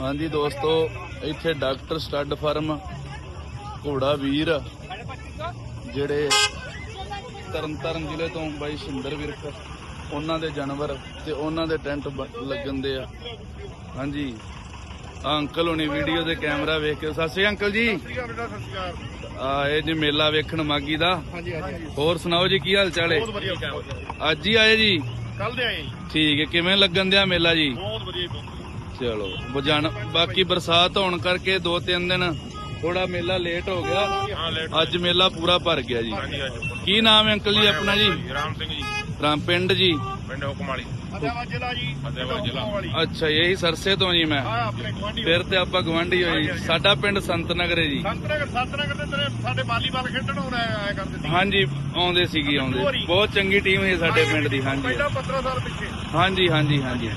ਹਾਂਜੀ ਦੋਸਤੋ ਇੱਥੇ ਡਾਕਟਰ ਸਟੱਡ ਫਾਰਮ ਘੋੜਾ ਵੀਰ ਜਿਹੜੇ ਤਰਨਤਾਰਨ ਜ਼ਿਲ੍ਹੇ ਤੋਂ ਬਾਈ ਸੁੰਦਰ ਵਿਰਕ ਉਹਨਾਂ ਦੇ ਜਾਨਵਰ ਤੇ ਉਹਨਾਂ ਦੇ ਟੈਂਟ ਲੱਗਣ ਦੇ ਆ। ਹਾਂਜੀ ਅੰਕਲ ਹੁਣੀ ਵੀਡੀਓ ਦੇ ਕੈਮਰਾ ਵੇਖ ਕੇ ਸਤਿ ਸ਼੍ਰੀ ਅਕਾਲ ਜੀ। ਆ ਇਹ ਜੀ ਮੇਲਾ ਵੇਖਣ ਮਾਗੀ ਦਾ। ਹੋਰ ਸੁਣਾਓ ਜੀ ਕੀ ਹਾਲ ਚਾਲ ਹੈ ਅੱਜ ਹੀ ਆਏ ਜੀ? ਕੱਲ ਦੇ ਆਏ ਠੀਕ ਹੈ ਕਿਵੇਂ ਲੱਗਣ ਦਿਆ ਮੇਲਾ ਜੀ? ਬਹੁਤ ਵਧੀਆ। ਚਲੋ ਬਜਾਨ ਬਾਕੀ ਬਰਸਾਤ ਹੋਣ ਕਰਕੇ ਦੋ ਤਿੰਨ ਦਿਨ ਥੋੜਾ ਮੇਲਾ ਲੇਟ ਹੋ ਗਿਆ। ਅੱਜ ਮੇਲਾ ਪੂਰਾ ਭਰ ਗਿਆ ਜੀ। ਕੀ ਨਾਮ ਹੈ ਅੰਕਲ ਜੀ ਆਪਣਾ ਜੀ? ਰਾਮ ਸਿੰਘ ਜੀ। ਰਾਮ ਪਿੰਡ ਜੀ। ਪਿੰਡ ਹੁਕਮਾਲੀ। ਫਤਿਹਵਾਦ ਜ਼ਿਲ੍ਹਾ ਜੀ। ਫਤਿਹਵਾਦ ਜ਼ਿਲ੍ਹਾ। ਅੱਛਾ ਇਹੀ ਸਰਸੇ ਤੋਂ ਜੀ ਮੈਂ। ਫਿਰ ਤੇ ਆਪਾਂ ਗਵਾਂਢੀ ਹੋਈ ਸਾਡਾ ਪਿੰਡ ਸੰਤਨਗਰ ਹੈ ਜੀ। ਸੰਤਨਗਰ ਸੰਤਨਗਰ ਦੇ ਤੇਰੇ ਸਾਡੇ ਵਾਲੀਬਾਲ ਖੇਡਣ ਆਉਣਾ ਆਇਆ ਕਰਦੇ ਸੀ। ਹਾਂਜੀ ਆਉਂਦੇ ਸੀਗੀ ਆਉਂਦੇ। ਬਹੁਤ ਚੰਗੀ ਟੀਮ ਹੈ ਸਾਡੇ ਪਿੰਡ ਦੀ ਹਾਂਜੀ। ਪਹਿਲਾਂ 15 ਸਾਲ ਪਿੱਛੇ। ਹਾਂਜੀ ਹਾਂਜੀ ਹਾਂਜੀ।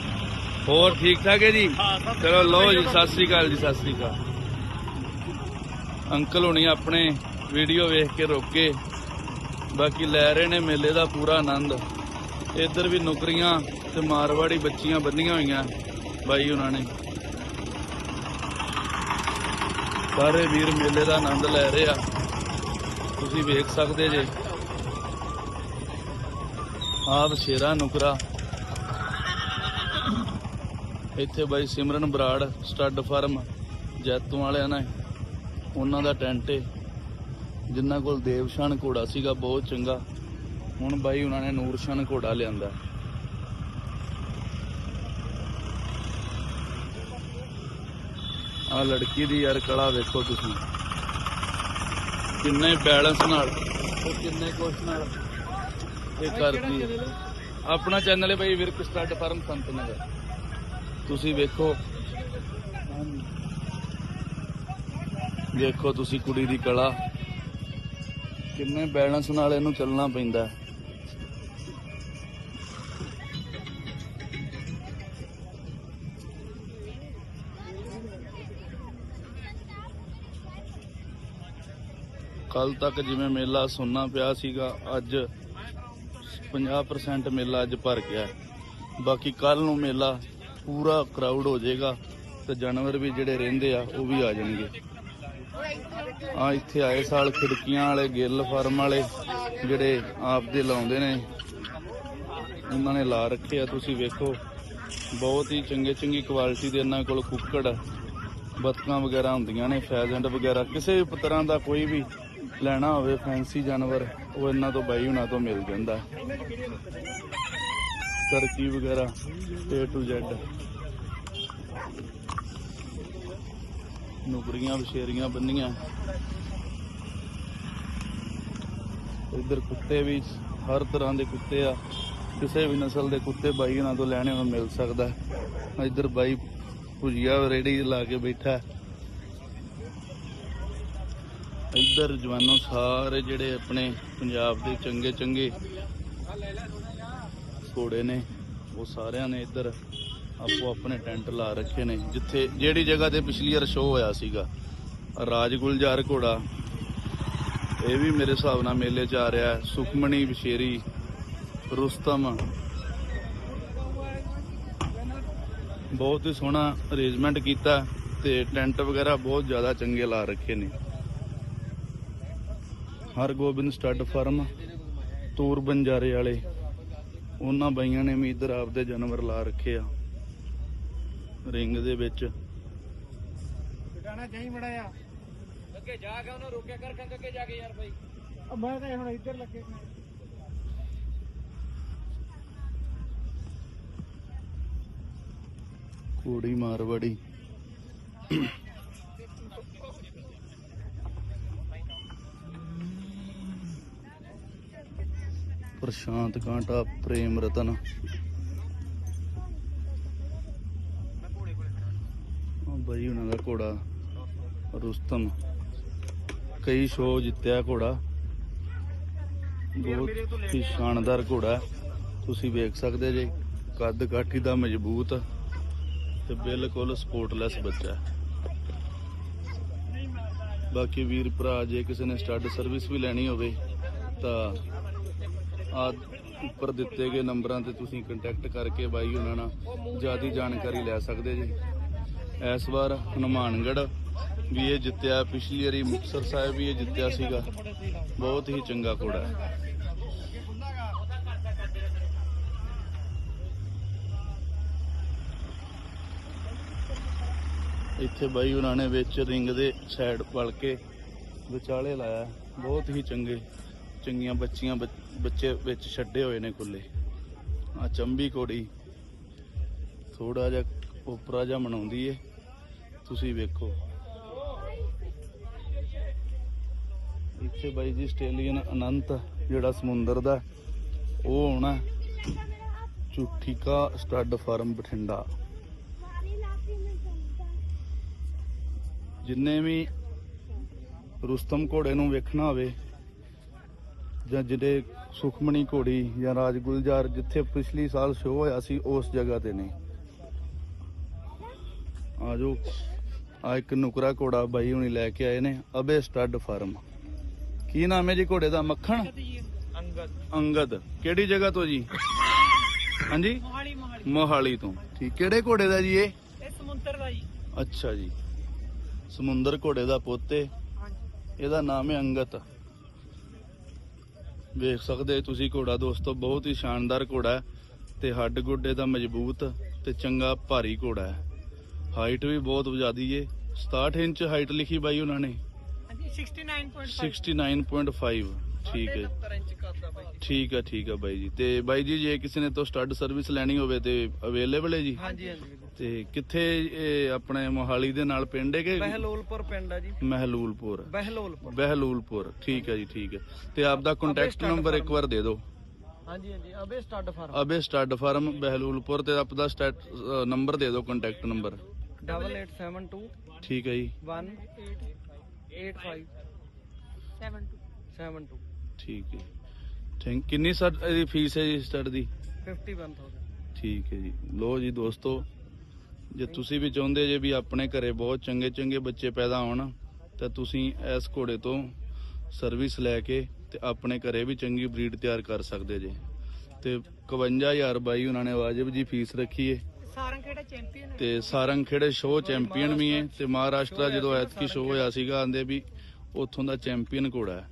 ਹੋਰ ਠੀਕ ਠਾਕ ਹੈ ਜੀ? ਚਲੋ ਲਓ ਜੀ ਸਤਿ ਸ੍ਰੀ ਅਕਾਲ ਜੀ ਸਤਿ ਸ੍ਰੀ ਅਕਾਲ। ਅੰਕਲ ਹੁਣੀ ਆਪਣੇ ਵੀਡੀਓ ਵੇਖ ਕੇ ਰੋਕੇ ਬਾਕੀ ਲੈ ਰਹੇ ਨੇ ਮੇਲੇ ਦਾ ਪੂਰਾ ਆਨੰਦ। ਇੱਧਰ ਵੀ ਨੌਕਰੀਆਂ ਤੇ ਮਾਰਵਾੜੀ ਬੱਚੀਆਂ ਬੰਨੀਆਂ ਹੋਈਆਂ ਬਾਈ ਉਹਨਾਂ ਨੇ। ਸਾਰੇ ਵੀਰ ਮੇਲੇ ਦਾ ਆਨੰਦ ਲੈ ਰਹੇ ਆ। ਤੁਸੀਂ ਵੇਖ ਸਕਦੇ ਜੇ। ਆਪ ਸ਼ੇਰਾ ਨੁਕਰਾ। ਇੱਥੇ ਬਾਈ ਸਿਮਰਨ ਬਰਾੜ ਸਟੱਡ ਫਾਰਮ ਜੈਤੋਂ ਵਾਲਿਆਂ ਨੇ ਉਹਨਾਂ ਦਾ ਟੈਂਟ ਏ। ਜਿਨ੍ਹਾਂ ਕੋਲ ਦੇਵਸ਼ਾਨ ਘੋੜਾ ਸੀਗਾ ਬਹੁਤ ਚੰਗਾ। ਹੁਣ ਬਾਈ ਉਹਨਾਂ ਨੇ ਨੂਰਸ਼ਾਨ ਘੋੜਾ ਲਿਆਂਦਾ। ਆ ਲੜਕੀ ਦੀ ਯਾਰ ਕਲਾ ਵੇਖੋ ਤੁਸੀਂ। ਕਿੰਨੇ ਬੈਲੈਂਸ ਨਾਲ। ਤੇ ਕਿੰਨੇ ਕੁਛ ਨਾਲ। ਇਹ ਕਰਦੀ। ਆਪਣਾ ਚੈਨਲ ਹੈ ਬਾਈ ਵਿਰਕ ਸਟੱਡ ਫਾਰਮ ਸੰਤ ਨਗਰ। ਤੁਸੀਂ ਵੇਖੋ। ਦੇਖੋ ਤੁਸੀਂ ਕੁੜੀ ਦੀ ਕਲਾ। ਕਿੰਨੇ ਬੈਲੈਂਸ ਨਾਲ ਇਹਨੂੰ ਚੱਲਣਾ ਪੈਂਦਾ ਕੱਲ ਤੱਕ ਜਿਵੇਂ ਮੇਲਾ ਸੁੰਨਾ ਪਿਆ ਸੀਗਾ, ਅੱਜ 50% ਮੇਲਾ ਅੱਜ ਭਰ ਗਿਆ ਬਾਕੀ ਕੱਲ ਨੂੰ ਮੇਲਾ ਪੂਰਾ ਕਰਾਊਡ ਹੋ ਜਾਏਗਾ ਤੇ ਜਾਨਵਰ ਵੀ ਜਿਹੜੇ ਰਹਿੰਦੇ ਆ, ਉਹ ਵੀ ਆ ਜਾਣਗੇ। ਆ ਇੱਥੇ ਆਏ ਸਾਲ ਖਿੜਕੀਆਂ ਵਾਲੇ, ਗਿੱਲ ਫਾਰਮ ਵਾਲੇ, ਜਿਹੜੇ ਆਪ ਦੇ ਲਾਉਂਦੇ ਨੇ, ਉਹਨਾਂ ਨੇ ਲਾ ਰੱਖੇ ਆ। ਤੁਸੀਂ ਵੇਖੋ, ਬਹੁਤ ਹੀ ਚੰਗੇ ਚੰਗੀ ਕੁਆਲਿਟੀ ਦੇ ਇਹਨਾਂ ਕੋਲ ਕੁੱਕੜ, ਬਤਕਾਂ ਵਗੈਰਾ ਹੁੰਦੀਆਂ ਨੇ ਫੈਜ਼ੈਂਟ ਵਗੈਰਾ। ਕਿਸੇ ਵੀ ਤਰ੍ਹਾਂ ਦਾ ਕੋਈ ਵੀ ਲੈਣਾ ਹੋਵੇ ਫੈਂਸੀ ਜਾਨਵਰ, ਉਹ ਇਹਨਾਂ ਤੋਂ ਬਾਈ ਹੁਣਾਂ ਤੋਂ ਮਿਲ ਜਾਂਦਾ। ਟਰਕੀ ਵਗੈਰਾ, A to Z ਨੁਕਰੀਆਂ ਵਿਸ਼ੇਰੀਆਂ ਬੰਨੀਆਂ। ਇੱਧਰ ਕੁੱਤੇ ਵੀ, ਹਰ ਤਰ੍ਹਾਂ ਦੇ ਕੁੱਤੇ ਆ। ਕਿਸੇ ਵੀ ਨਸਲ ਦੇ ਕੁੱਤੇ ਬਾਈ ਇਹਨਾਂ ਤੋਂ ਲੈਣੇ ਨੂੰ ਮਿਲ ਸਕਦਾ। ਇੱਧਰ ਬਾਈ ਭੁਜੀਆ ਰੇੜੀ ਲਾ ਕੇ ਬੈਠਾ ਇੱਧਰ ਜਵਾਨੋ, ਸਾਰੇ ਜਿਹੜੇ ਆਪਣੇ ਪੰਜਾਬ ਦੇ ਚੰਗੇ ਚੰਗੇ ਘੋੜੇ ਨੇ, ਉਹ ਸਾਰਿਆਂ ਨੇ ਇੱਧਰ ਆਪੋ ਆਪਣੇ ਟੈਂਟ ਲਾ ਰੱਖੇ ਨੇ, ਜਿੱਥੇ ਜਿਹੜੀ ਜਗ੍ਹਾ ਤੇ ਪਿਛਲੀ ਵਾਰ ਸ਼ੋਅ ਹੋਇਆ ਸੀਗਾ ਰਾਜ ਗੁਲਜ਼ਾਰ ਘੋੜਾ, ਇਹ ਵੀ ਮੇਰੇ ਹਿਸਾਬ ਨਾਲ ਮੇਲੇ 'ਚ ਆ ਰਿਹਾ ਸੁਖਮਣੀ ਵਿਸ਼ੇਰੀ, ਰੁਸਤਮ। ਬਹੁਤ ਹੀ ਸੋਹਣਾ ਅਰੇਂਜਮੈਂਟ ਕੀਤਾ ਤੇ ਟੈਂਟ ਵਗੈਰਾ ਬਹੁਤ ਜ਼ਿਆਦਾ ਚੰਗੇ ਲਾ ਰੱਖੇ ਨੇ। ਹਰਗੋਬਿੰਦ ਸਟੱਡ ਫਰਮ, ਤੂਰ ਬੰਜਾਰੇ ਵਾਲੇ। ਉਹਨਾਂ ਬਾਈਆਂ ਨੇ ਵੀ ਇੱਧਰ ਆਪਦੇ ਜਾਨਵਰ ਲਾ ਰੱਖੇ ਆ। ਰਿੰਗ ਦੇ ਵਿੱਚ। ਟਿਕਾਣਾ ਚਾਹੀ ਮੜਾ ਆ ਅੱਗੇ ਜਾ ਕੇ ਉਹਨੂੰ ਰੋਕਿਆ ਕਰ ਕੰਗ ਅੱਗੇ ਜਾ ਕੇ ਯਾਰ ਭਾਈ ਮੈਂ ਤਾਂ ਹੁਣ ਇੱਧਰ ਲੱਗੇ ਕੋੜੀ ਮਾਰਵਾੜੀ। ਪ੍ਰਸ਼ਾਂਤ ਕਾਂਟਾ, ਪ੍ਰੇਮ ਰਤਨ। ਬਈ ਉਹਨਾਂ ਦਾ ਘੋੜਾ, ਰੁਸਤਮ। ਕਈ ਸ਼ੋਅ ਜਿੱਤਿਆ ਘੋੜਾ। ਬਹੁਤ ਹੀ ਸ਼ਾਨਦਾਰ ਘੋੜਾ ਤੁਸੀਂ ਵੇਖ ਸਕਦੇ ਜੇ, ਕੱਦ ਕਾਠੀ ਦਾ ਮਜ਼ਬੂਤ ਤੇ ਬਿਲਕੁਲ ਸਪੋਰਟਲੈਸ ਬੱਚਾ ਬਾਕੀ ਵੀਰ ਭਰਾ, ਜੇ ਕਿਸੇ ਨੇ ਸਟੱਡ ਸਰਵਿਸ ਵੀ ਲੈਣੀ ਹੋਵੇ, ਤਾਂ ਉੱਪਰ ਦਿੱਤੇ ਗਏ ਨੰਬਰਾਂ ਤੇ ਤੁਸੀਂ ਕੰਟੈਕਟ ਕਰਕੇ ਬਾਈ ਉਹਨਾਂ ਨਾਲ ਜ਼ਿਆਦਾ ਜਾਣਕਾਰੀ ਲੈ ਸਕਦੇ ਜੀ। ਇਸ ਵਾਰ ਹਨੂਮਾਨਗੜ੍ਹ ਵੀ ਇਹ ਜਿੱਤਿਆ, ਪਿਛਲੀ ਵਾਰੀ ਮੁਕਤਸਰ ਸਾਹਿਬ ਵੀ ਇਹ ਜਿੱਤਿਆ ਸੀਗਾ। ਬਹੁਤ ਹੀ ਚੰਗਾ ਘੋੜਾ ਹੈ। ਇੱਥੇ ਬਾਈ ਉਹਨਾਂ ਨੇ ਵਿੱਚ ਰਿੰਗ ਦੇ ਸਾਈਡ ਵਲ ਕੇ ਵਿਚਾਲੇ ਲਾਇਆ। ਬਹੁਤ ਹੀ ਚੰਗੇ। ਚੰਗੀਆਂ ਬੱਚੀਆਂ ਬੱਚ- ਬੱਚੇ ਵਿੱਚ ਛੱਡੇ ਹੋਏ ਨੇ ਖੁੱਲੇ ਆ ਚੰਬੀ ਕੋੜੀ ਥੋੜਾ ਜਿਹਾ ਉਪਰਾ ਜਿਹਾ ਮਨਾਉਂਦੀ ਏ। ਤੁਸੀਂ ਵੇਖੋ। ਇੱਥੇ ਬਾਈ ਜੀ ਆਸਟ੍ਰੇਲੀਅਨ ਅਨੰਤ ਜਿਹੜਾ ਸਮੁੰਦਰ ਦਾ, ਉਹ ਆਉਣਾ ਚੁੱਠੀਕਾ ਸਟੱਡ ਫਾਰਮ ਬਠਿੰਡਾ। ਜਿੰਨੇ ਵੀ ਰੁਸਤਮ ਘੋੜੇ ਨੂੰ ਵੇਖਣਾ ਹੋਵੇ ਜਾਂ ਜਿਹੜੇ ਸੁਖਮਣੀ ਘੋੜੀ ਜਾਂ ਰਾਜ ਗੁਲਜ਼ਾਰ ਜਿੱਥੇ ਪਿਛਲੀ ਸਾਲ ਸ਼ੋਅ ਹੋਇਆ ਸੀ ਉਸ ਜਗ੍ਹਾ ਤੇ ਨੇ। ਆਜੋ। ਆ ਇੱਕ ਨੁਕਰਾ ਘੋੜਾ ਬਾਈ ਹੁਣੀ ਲੈ ਕੇ ਆਏ ਨੇ ਅਬੇ ਸਟੱਡ ਫਾਰਮ। ਕੀ ਨਾਮ ਹੈ ਜੀ ਘੋੜੇ ਦਾ? ਮੱਖਣ? ਅੰਗਦ। ਅੰਗਦ। ਕਿਹੜੀ ਜਗ੍ਹਾ ਤੋਂ ਜੀ? ਹਾਂਜੀ? ਮੋਹਾਲੀ ਮੋਹਾਲੀ। ਤੋਂ। ਠੀਕ। ਕਿਹੜੇ ਘੋੜੇ ਦਾ ਜੀ ਇਹ? ਇਹ ਸਮੁੰਦਰ ਦਾ ਜੀ। ਅੱਛਾ ਜੀ। ਸਮੁੰਦਰ ਘੋੜੇ ਦਾ ਪੋਤੇ ਹਾਂਜੀ। ਇਹਦਾ ਨਾਮ ਹੈ ਅੰਗਤ ਵੇਖ ਸਕਦੇ ਤੁਸੀਂ ਘੋੜਾ ਦੋਸਤੋ ਬਹੁਤ ਹੀ ਸ਼ਾਨਦਾਰ ਘੋੜਾ ਤੇ ਹੱਡ ਗੋਡੇ ਦਾ ਮਜ਼ਬੂਤ ਤੇ ਚੰਗਾ ਭਾਰੀ ਘੋੜਾ ਹੈ। ਹਾਈਟ ਵੀ ਬਹੁਤ ਜ਼ਿਆਦੀ ਏ। 67 ਇੰਚ ਹਾਈਟ ਲਿਖੀ ਬਾਈ ਉਹਨਾਂ ਨੇ। ਹਾਂਜੀ 69.5 69.5 ਠੀਕ ਹੈ 70 ਇੰਚ ਕਰਦਾ ਬਾਈ ਜੀ। ਠੀਕ ਹੈ ਠੀਕ ਹੈ ਬਾਈ ਜੀ। ਤੇ ਬਾਈ ਜੀ ਜੇ ਕਿਸੇ ਨੇ ਤੋਂ ਸਟੱਡ ਸਰਵਿਸ ਲੈਣੀ ਹੋਵੇ ਤੇ ਅਵੇਲੇਬਲ ਹੈ ਜੀ? ਹਾਂਜੀ ਹਾਂਜੀ। ਤੇ ਕਿੱਥੇ ਇਹ ਆਪਣੇ ਮੋਹਾਲੀ ਦੇ ਨਾਲ ਪਿੰਡ ਹੈ ਕਿ ਬਹਿਲੋਲਪੁਰ ਪਿੰਡ ਆ ਜੀ। ਮਹਿਲੂਲਪੁਰ ਬਹਿਲੋਲਪੁਰ। ਬਹਿਲੂਲਪੁਰ ਠੀਕ ਹੈ ਜੀ ਠੀਕ ਹੈ ਤੇ ਆਪ ਦਾ ਕੰਟੈਕਟ ਨੰਬਰ ਇੱਕ ਵਾਰ ਦੇ ਦਿਓ। ਹਾਂਜੀ ਹਾਂਜੀ Abe stud farm Abe stud farm Behlolpur ਤੇ ਆਪ ਦਾ ਸਟੈਟ ਨੰਬਰ ਦੇ ਦਿਓ ਕੰਟੈਕਟ ਨੰਬਰ 8872 ਠੀਕ ਹੈ ਜੀ। 1885 72 ਠੀਕ ਹੈ ਥੈਂਕ ਕਿੰਨੀ ਸਰ ਇਹਦੀ ਫੀਸ ਹੈ ਜੀ ਸਟੱਡ ਦੀ? 51000 ਠੀਕ ਹੈ ਜੀ। ਲੋ ਜੀ ਦੋਸਤੋ ਜੇ ਤੁਸੀਂ ਵੀ ਚਾਹੁੰਦੇ ਜੇ ਵੀ ਆਪਣੇ ਘਰੇ ਬਹੁਤ ਚੰਗੇ ਚੰਗੇ ਬੱਚੇ ਪੈਦਾ ਹੋਣ ਤਾਂ ਤੁਸੀਂ ਇਸ ਘੋੜੇ ਤੋਂ ਸਰਵਿਸ ਲੈ ਕੇ ਤੇ ਆਪਣੇ ਘਰੇ ਵੀ ਚੰਗੀ ਬਰੀਡ ਤਿਆਰ ਕਰ ਸਕਦੇ ਜੇ। ਤੇ 51000 ਬਾਈ ਉਹਨਾਂ ਨੇ ਵਾਜਬ ਜੀ ਫੀਸ ਰੱਖੀ ਏ। ਸਾਰੰਗ ਕਿਹੜਾ ਚੈਂਪੀਅਨ ਤੇ ਸਾਰੰਗ ਖੇੜੇ ਸ਼ੋਅ ਚੈਂਪੀਅਨ ਵੀ ਹੈ ਤੇ ਮਹਾਰਾਸ਼ਟਰ ਜਦੋਂ ਐਤਕੀ ਸ਼ੋਅ ਹੋਇਆ ਸੀਗਾ ਆਂਦੇ ਵੀ ਉੱਥੋਂ ਦਾ ਚੈਂਪੀਅਨ ਘੋੜਾ ਹੈ।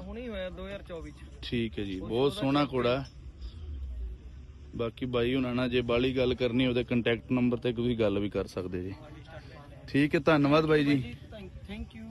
ਹੁਣੀ ਹੋਇਆ 2024 ਚ। ਠੀਕ ਹੈ ਜੀ ਬਹੁਤ ਸੋਹਣਾ ਘੋੜਾ ਹੈ। ਬਾਕੀ ਬਾਈ ਹੁਣਾਂ ਨਾਲ ਜੇ ਬਾਲੀ ਗੱਲ ਕਰਨੀ ਉਹਦੇ ਕੰਟੈਕਟ ਨੰਬਰ ਤੇ ਤੁਸੀਂ ਗੱਲ ਵੀ ਕਰ ਸਕਦੇ ਜੀ। ਠੀਕ ਹੈ, ਧੰਨਵਾਦ ਬਾਈ ਜੀ। Thank you